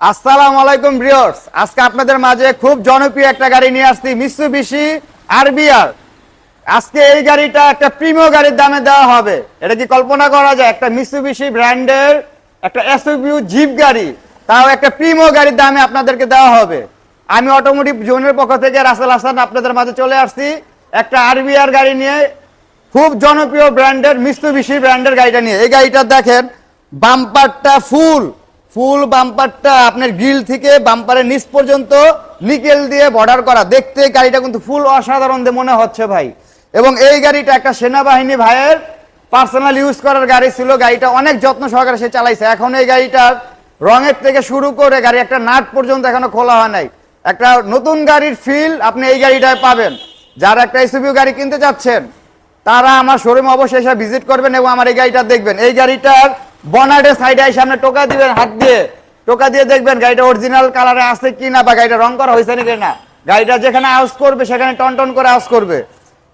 আসসালামু আলাইকুম ভিউয়ার্স। আজকে আপনাদের মাঝে খুব জনপ্রিয় একটা গাড়ি নিয়ে আসছি মিৎসুবিশি আরবিআর আজকে এই গাড়িটা একটা প্রিমিয় গাড়ির দামে দেওয়া হবে। এটা কি কল্পনা করা যায়? একটা মিৎসুবিশি ব্র্যান্ডের একটা এসইউ জিপ গাড়ি। তাও একটা প্রিমিয় গাড়ির দামে আপনাদেরকে দেওয়া হবে। আমি অটোমোটিভ জোনের পক্ষ থেকে রাসেল হাসান আপনাদের মাঝে চলে আসছি। একটা আরবিআর গাড়ি নিয়ে খুব জনপ্রিয় ব্র্যান্ডের মিস্তুবিশি ব্র্যান্ডের গাড়িটা নিয়ে। এই গাড়িটা দেখেন বাম্পারটা ফুল ফুল বাম্পারটা আপনার গ্রিল থেকে বাম্পারের নিচ পর্যন্ত নিকেল দিয়ে বর্ডার করা। দেখতে গাড়িটা কিন্তু ফুল অসাধারণ মনে হচ্ছে ভাই। এবং এই গাড়িটা একটা সেনাবাহিনী ভাইয়ের পার্সোনাল ইউজ করার গাড়ি ছিল। গাড়িটা অনেক যত্ন সহকারে সে চালাইছে। এখন এই গাড়িটার রঙের থেকে শুরু করে গাড়ি একটা নাট পর্যন্ত এখনও খোলা হয় নাই। একটা নতুন গাড়ির ফিল আপনি এই গাড়িটায় পাবেন। যারা একটা এসইউ গাড়ি কিনতে যাচ্ছেন তারা আমার শোরুমে অবশ্যই এসে ভিজিট করবেন এবং আমার এই গাড়িটা দেখবেন। এই গাড়িটার বনাটের সাইডে সামনে টোকা দিবেন হাত দিয়ে। টোকা দিয়ে দেখবেন গাড়িটা অরিজিনাল কালারে আছে কি না বা গাড়িটা রং করা হয়েছে নাকি না। গাড়িটা যেখানে আউস করবে, সেখানে টন টন করে আউস করবে।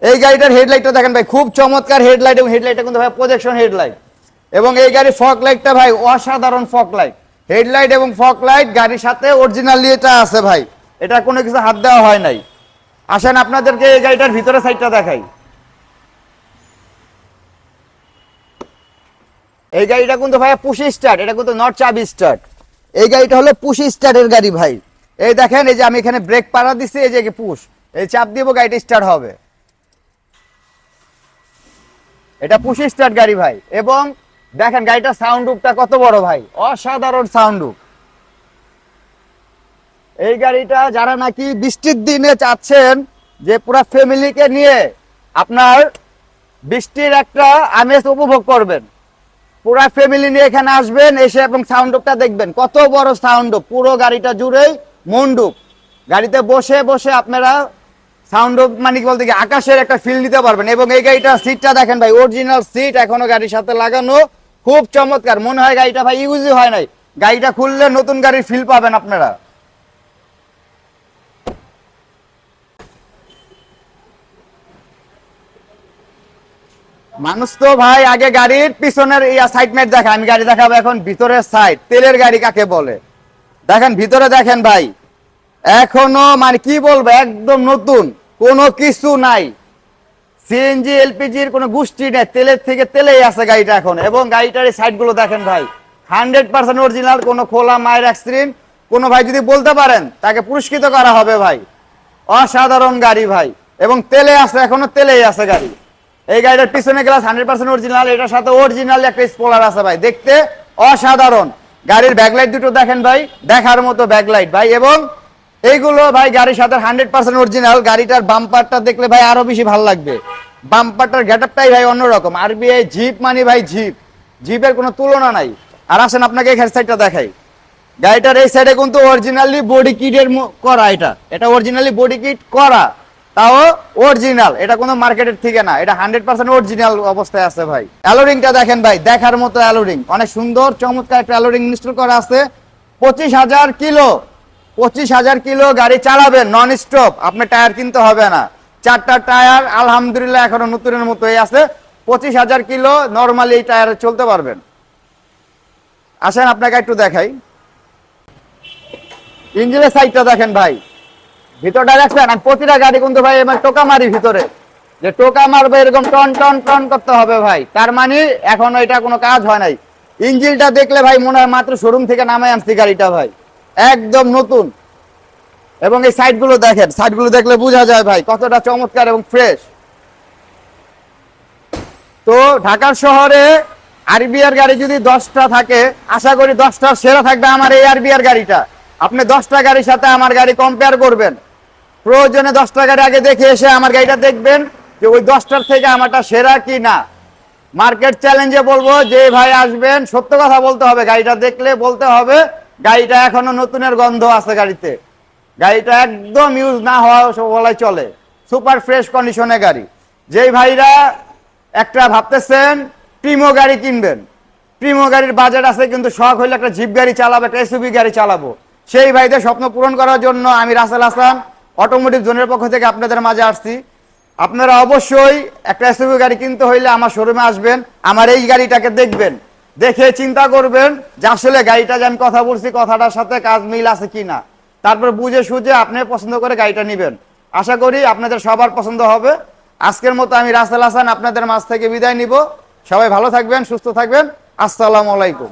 এই গাড়িটার হেডলাইটটা দেখেন ভাই, খুব চমৎকার হেডলাইট এবং হেডলাইটটা কিন্তু ভাই প্রজেকশন হেডলাইট এবং এই গাড়ির ফক লাইটটা ভাই অসাধারণ ফক লাইট হেডলাইট এবং ফক লাইট গাড়ির সাথে অরিজিনালি এটা আছে ভাই। এটা কোনো কিছু হাত দেওয়া হয় নাই। আসেন আপনাদেরকে এই গাড়িটার ভিতরে সাইডটা দেখাই। এই গাড়িটা কিন্তু ভাইয়া পুশি স্টার্ট, এটা কিন্তু নট চাবি স্টার্ট। এই গাড়িটা হলো পুশি স্টার্টের গাড়ি ভাই। এই দেখেন, এই যে আমি এখানে ব্রেক পাড়া দিছি, এই যে পুশ। এই চাপ দিব গাড়িটা স্টার্ট হবে। এটা পুশি স্টার্ট গাড়ি ভাই। এবং দেখেন গাড়িটার সাউন্ড রুপটা কত বড় ভাই। অসাধারণ সাউন্ড রুপ এই গাড়িটা যারা নাকি বৃষ্টির দিনে চাচ্ছেন যে পুরো ফ্যামিলিকে নিয়ে আপনার বৃষ্টির একটা আমেজ উপভোগ করবেন। পুরা ফ্যামিলি নিয়ে এখানে আসবেন, এসে এবং সাউন্ডটা দেখবেন। কত বড় সাউন্ড পুরো গাড়িটা জুড়েই মন্ডুপ গাড়িতে বসে বসে আপনারা সাউন্ড মানে কি বলতে কি, আকাশের একটা ফিল নিতে পারবেন। এবং এই গাড়িটা সিটটা দেখেন ভাই অরিজিনাল সিট এখনও গাড়ির সাথে লাগানো। খুব চমৎকার, মনে হয় গাড়িটা ভাই ইউজই হয় নাই। গাড়িটা খুললে নতুন গাড়ির ফিল পাবেন আপনারা। মানুষ তো ভাই, আগে গাড়ির পিছনের সাইড দেখা আমি গাড়ি দেখাবো এখন ভিতরের সাইড তেলের গাড়ি কাকে বলে? দেখেন, ভিতরে দেখেন ভাই। এখনও মানে কি বলব, একদম নতুন। কোনো কিছু নাই। সিএনজি এলপিজির কোনো গোষ্ঠী নেই। তেলের থেকে তেলেই আছে গাড়িটা এখন। এবং গাড়িটার এই সাইডগুলো দেখেন ভাই। হান্ড্রেড পার্সেন্ট অরিজিনাল কোনো খোলা মায়ের অ্যাক্সিডেন্ট কোনো ভাই যদি বলতে পারেন, তাকে পুরস্কৃত করা হবে ভাই। অসাধারণ গাড়ি ভাই। এবং তেলে আছে, এখনও তেলেই আছে গাড়ি। এই গাড়িটার পিছনে গ্লাস হান্ড্রেড পার্সেন্ট অরিজিনাল এটার সাথে অরিজিনাল একটা স্পোলার আছে ভাই। দেখতে অসাধারণ। গাড়ির ব্যাকলাইট দুটো দেখেন ভাই, দেখার মতো ব্যাকলাইট ভাই। এবং এইগুলো ভাই গাড়ির সাথে হান্ড্রেড পার্সেন্ট অরিজিনাল গাড়িটার বাম্পারটা দেখলে ভাই আরও বেশি ভালো লাগবে। বাম্পারটার গেটআপটাই ভাই অন্যরকম। আরবিআই জিপ মানে ভাই জিপ জিপের কোনো তুলনা নাই। আর আসেন আপনাকে এই সাইডটা দেখাই। গাড়িটার এই সাইডে কিন্তু অরিজিনালি বডি কিটের করা এটা। এটা অরিজিনালি বডি কিট করা। তাও অরিজিনাল এটা কোনো মার্কেটের থেকে না, এটা হান্ড্রেড পার্সেন্ট অরিজিনাল অবস্থায় আছে ভাই। অ্যালোরিংটা দেখেন ভাই, দেখার মতো অ্যালোরিং অনেক সুন্দর, চমৎকার একটা অ্যালোরিং ইনস্টল করা আছে। পঁচিশ হাজার কিলো, পঁচিশ হাজার কিলো গাড়ি চালাবেন নন স্টপ আপনার টায়ার কিনতে হবে না। চারটা টায়ার, আলহামদুলিল্লাহ, এখনও নতুনের মতোই আছে। পঁচিশ হাজার কিলো নর্মালি এই টায়ারে চলতে পারবেন। আসেন আপনাকে একটু দেখাই। ইঞ্জিনের সাইডটা দেখেন ভাই। ভিতরটা দেখছেন? আমি প্রতিটা গাড়ি কিন্তু ভাই এবার টোকা মারি ভিতরে। যে টোকা মারবে এরকম টন টন টন করতে হবে ভাই। তার মানে এখন এটা কোনো কাজ হয় নাই। ইঞ্জিনটা দেখলে ভাই মনে হয় মাত্র শোরুম থেকে নামে আনছি গাড়িটা ভাই। একদম নতুন। এবং এই সাইডগুলো দেখেন। সাইডগুলো দেখলে বোঝা যায় ভাই কতটা চমৎকার এবং ফ্রেশ তো ঢাকার শহরে আরবিআর গাড়ি যদি দশটা থাকে, আশা করি দশটা সেরা থাকবে আমার এই আরবিআর গাড়িটা। আপনি দশটা গাড়ির সাথে আমার গাড়ি কম্পেয়ার করবেন। প্রয়োজনে দশটা গাড়ি আগে দেখে এসে আমার গাড়িটা দেখবেন যে ওই দশটার থেকে আমারটা সেরা কি না মার্কেট চ্যালেঞ্জে বলব যে ভাই আসবেন, সত্য কথা বলতে হবে, গাড়িটা দেখলে বলতে হবে, গাড়িটা এখনও নতুনের গন্ধ আছে গাড়িতে। গাড়িটা একদম ইউজ না হওয়া বলাই চলে সুপার ফ্রেশ কন্ডিশনে গাড়ি। যেই ভাইরা একটা ভাবতেছেন প্রিমো গাড়ি কিনবেন। প্রিমো গাড়ির বাজেট আছে কিন্তু শখ হইলে একটা জিপ গাড়ি চালাবো, একটা এসুবি গাড়ি চালাবো। সেই ভাইদের স্বপ্ন পূরণ করার জন্য আমি রাসেল হাসান অটোমোটিভ জোনের পক্ষ থেকে আপনাদের মাঝে আসছি। আপনারা অবশ্যই একটা এসইউভি গাড়ি কিনতে হইলে আমার শোরুমে আসবেন, আমার এই গাড়িটাকে দেখবেন। দেখে চিন্তা করবেন যে আসলে গাড়িটা যে আমি কথা বলছি, কথাটার সাথে কাজ মিল আছে কিনা। তারপর বুঝে সুঝে আপনি পছন্দ করে গাড়িটা নেবেন। আশা করি আপনাদের সবার পছন্দ হবে। আজকের মতো আমি রাসেল হাসান আপনাদের মাঝ থেকে বিদায় নিব। সবাই ভালো থাকবেন, সুস্থ থাকবেন। আসসালামু আলাইকুম।